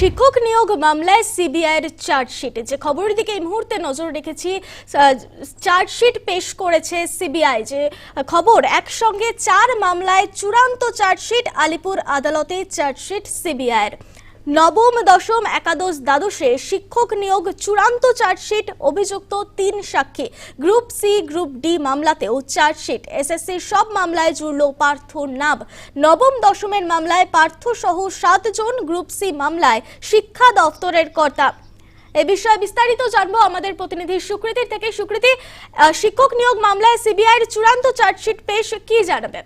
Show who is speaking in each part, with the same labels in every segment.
Speaker 1: শিক্ষক নিয়োগ মামলায় সিবিআইয়ের চার্জশিট। যে খবরের দিকে এই মুহূর্তে নজর রেখেছি চার্জশিট পেশ করেছে সিবিআই। যে খবর, একসঙ্গে চার মামলায় চূড়ান্ত চার্জশিট, আলিপুর আদালতে চার্জশিট সিবিআইয়ের। নবম, দশম, একাদশ, দ্বাদশে শিক্ষক নিয়োগ চূড়ান্ত চার্জশিট, অভিযুক্ত তিন সাক্ষী। গ্রুপ সি, গ্রুপ ডি মামলাতেও চার্জশিট। এসএসসির সব মামলায় জুড়ল পার্থ নাব নবম, দশমের মামলায় পার্থ সহ সাতজন গ্রুপ সি মামলায় শিক্ষা দফতরের কর্তা। এ বিষয়ে বিস্তারিত জানব আমাদের প্রতিনিধি সুকৃতির থেকে। সুকৃতি শিক্ষক নিয়োগ মামলায় সিবিআইয়ের চূড়ান্ত চার্জশিট পেশ কি জানাবেন?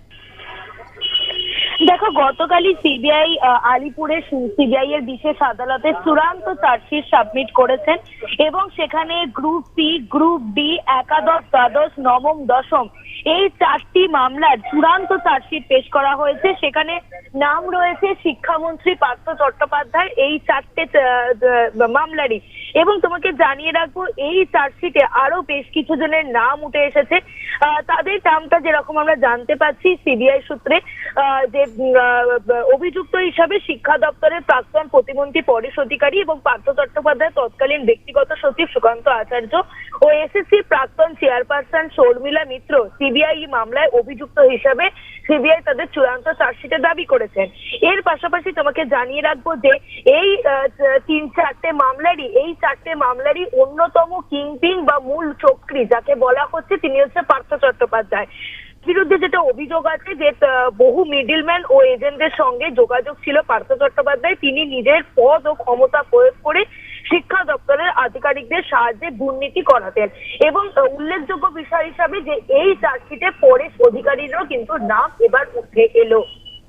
Speaker 2: দেখো, গতকালই সিবিআই আলিপুরে সিবিআই এর বিশেষ আদালতে চূড়ান্ত চার্জশিট সাবমিট করেছেন এবং সেখানে গ্রুপ সি, গ্রুপ ডি, একাদশ, দ্বাদশ, নবম, দশম এই চারটি মামলার চূড়ান্ত চার্জশিট পেশ করা হয়েছে। সেখানে নাম রয়েছে শিক্ষামন্ত্রী পার্থ চট্টোপাধ্যায়। এই চারটে মামলারই। এবং তোমাকে জানিয়ে রাখব, এই চার্জশিটে আরও বেশ কিছু জনের নাম উঠে এসেছে। তাদের নামটা যেরকম আমরা জানতে পাচ্ছি, সিবিআই সূত্রে যে অভিযুক্ত হিসাবে শিক্ষা দপ্তরের প্রাক্তন প্রতিমন্ত্রী, পরেশ অধিকারী এবং পার্থ চট্টোপাধ্যায়, তৎকালীন ব্যক্তিগত সচিব সুকান্ত আচার্য ও এসএসসি প্রাক্তন চেয়ারপারসন শর্মিলা মিত্র সিবিআই মামলায় অভিযুক্ত হিসাবে সিবিআই তাদের চূড়ান্ত চার্জশিটে দাবি করেছেন। এর পাশাপাশি তোমাকে জানিয়ে রাখব যে, এই তিন চারটে মামলারই এই চারটে মামলারই অন্যতম কিংপিং বা মূল চক্রী, যাকে বলা হচ্ছে তিনি হচ্ছে পার্থ চট্টোপাধ্যায়। বিরুদ্ধে যেটা অভিযোগ আছে যে বহু মিডিলম্যান ও এজেন্টদের সঙ্গে যোগাযোগ ছিল পার্থ চট্টোপাধ্যায়। তিনি নিজের পদ ও ক্ষমতা প্রয়োগ করে শিক্ষা দপ্তরের আধিকারিকদের সাহায্যে দুর্নীতি করাতেন। এবং উল্লেখযোগ্য বিষয় হিসাবে যে, এই চার্জশিটে পরেশ অধিকারীরও কিন্তু নাম এবার উঠে এলো।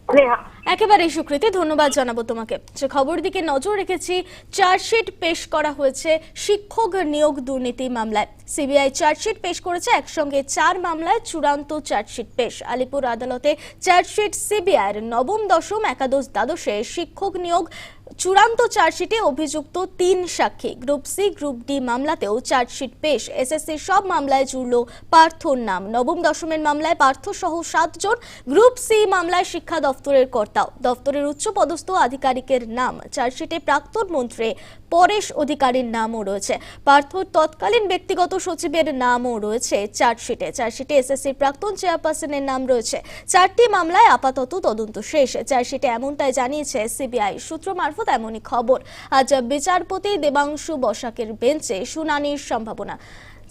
Speaker 2: স্নেহা
Speaker 1: একেবারেই সুকৃতি, ধন্যবাদ জানাব তোমাকে। যে খবর দিকে নজর রেখেছি, চার্জশিট পেশ করা হয়েছে শিক্ষক নিয়োগ দুর্নীতি মামলায়। সিবিআই চার্জশিট পেশ করেছে, একসঙ্গে চার মামলায় চূড়ান্ত চার্জশিট পেশ। আলিপুর আদালতে চার্জশিট সিবিআইয়ের নবম দশম একাদশ দ্বাদশে শিক্ষক নিয়োগ চূড়ান্ত চার্জশিটে অভিযুক্ত তিন সাক্ষী। গ্রুপ সি, গ্রুপ ডি মামলাতেও চার্জশিট পেশ। এসএসসির সব মামলায় জুড়ল পার্থর নাম। নবম দশমের মামলায় পার্থ সহ সাতজন। গ্রুপ সি মামলায় শিক্ষা দপ্তরের কর্তাও। দপ্তরের উচ্চপদস্থ আধিকারিকের নাম। চার্জশিটে প্রাক্তন মন্ত্রী পরেশ অধিকারীর নামও রয়েছে। পার্থ তৎকালীন ব্যক্তিগত সচিবের নামও রয়েছে চার্জশিটে। চার্জশিটে এসএসসির প্রাক্তন চেয়ারপারসনের নাম রয়েছে। চারটি মামলায় আপাতত তদন্ত শেষ। চার্জশিটে এমনটাই জানিয়েছে সিবিআই। সূত্র মারফত এমনই খবর। আজ বিচারপতি দেবাংশু বসাকের বেঞ্চে শুনানির সম্ভাবনা।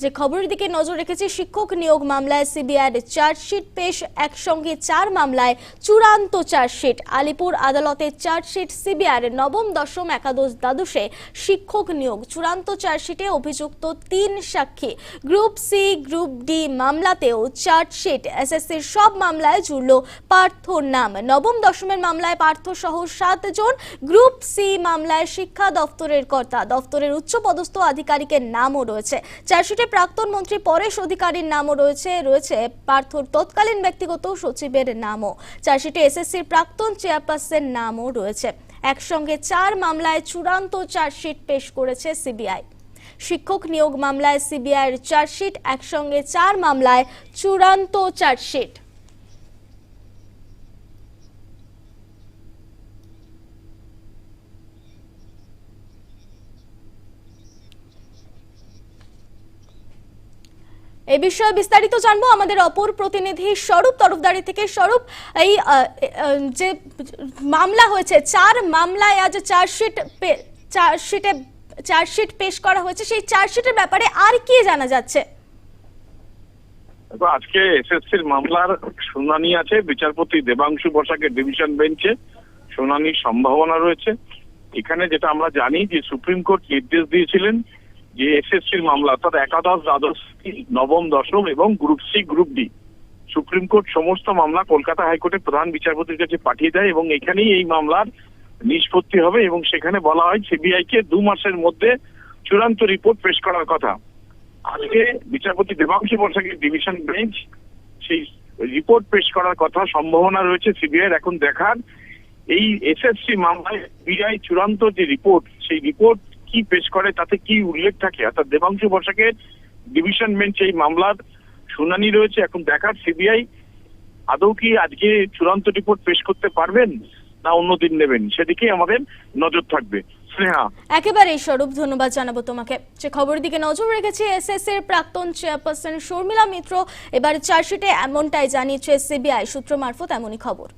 Speaker 1: যে খবরের দিকে নজর রেখেছে, শিক্ষক নিয়োগ মামলায় সিবিআইয়ের চার্জশিট পেশ, একসঙ্গে চার মামলায় চূড়ান্ত চার্জশিট। আলিপুর আদালতে চার্জশিট সিবিআইয়ের নবম, দশম, একাদশ দ্বাদশে শিক্ষক নিয়োগ। চূড়ান্ত চার্জশিটে অভিযুক্ত তিন সাক্ষী। গ্রুপ সি, গ্রুপ ডি মামলাতেও চার্জশিট। এসএসসির সব মামলায় জুড়ল পার্থর নাম। নবম, দশমের মামলায় পার্থ সহ সাতজন গ্রুপ সি মামলায় শিক্ষা দপ্তরের কর্তা। দপ্তরের উচ্চপদস্থ আধিকারিকের নামও রয়েছে। চার্জশিটে প্রাক্তন মন্ত্রী পরেশ অধিকারীর নামও রয়েছে রয়েছে পার্থর তৎকালীন ব্যক্তিগত সচিবের নামও। চার্জশিটে এসএসসির প্রাক্তন চেয়ারপারসনের নামও রয়েছে। একসঙ্গে চার মামলায় চূড়ান্ত চার্জশিট পেশ করেছে সিবিআই। শিক্ষক নিয়োগ মামলায় সিবিআইয়ের চার্জশিট, একসঙ্গে চার মামলায় চূড়ান্ত চার্জশিট। এই বিষয়ে বিস্তারিত জানব। আমাদের অপর প্রতিনিধি স্বরূপ তরফদারি থেকে। স্বরূপ, এই যে মামলা হয়েছে, চার মামলায় আজ চার্জশিট চার্জশিটে, চার্জশিট পেশ করা হয়েছে। সেই চার্জশিটের ব্যাপারে আর কি জানা যাচ্ছে?
Speaker 3: আজকে এসএসসির মামলার শুনানি আছে। বিচারপতি দেবাংশু বসাকের ডিভিশন বেঞ্চে শুনানির সম্ভাবনা রয়েছে। এখানে যেটা আমরা জানি যে সুপ্রিম কোর্ট নির্দেশ দিয়েছিলেন যে এসএসসির মামলা, অর্থাৎ একাদশ দ্বাদশ নবম, দশম এবং group C, group D. Supreme Court সমস্ত মামলা কলকাতা হাইকোর্টের প্রধান বিচারপতির কাছে পাঠিয়ে দেয় এবং এখানেই এই মামলার নিষ্পত্তি হবে এবং সেখানে বলা হয় সিবিআই কে দু মাসের মধ্যে চূড়ান্ত রিপোর্ট পেশ করার কথা। আজকে বিচারপতি দেবাংশী বসাকের ডিভিশন বেঞ্চ সেই রিপোর্ট পেশ করার কথা, সম্ভাবনা রয়েছে সিবিআই এখন দেখার। এই এসএসসি মামলায় সিবিআই চূড়ান্ত যে রিপোর্ট, সেই রিপোর্ট কি পেশ করে, তাতে কি উল্লেখ থাকে? অর্থাৎ দেবাংশু বসাকের ডিভিশন বেঞ্চ এই মামলার শুনানি রয়েছে। এখন দেখার সিবিআই আদৌ কি আজকে চূড়ান্ত রিপোর্ট পেশ করতে পারবেন না অন্যদিন নেবেন? সেদিকেই আমাদের নজর থাকবে। স্নেহা।
Speaker 1: একেবারেই স্বরূপ, ধন্যবাদ জানাব তোমাকে। যে খবরের দিকে নজর রেখেছি এসএস এর প্রাক্তন চেয়ারপারসন শর্মিলা মিত্র। এবার চার্জশিটে এমনটাই জানিয়েছে সিবিআই সূত্র মারফত এমনই খবর।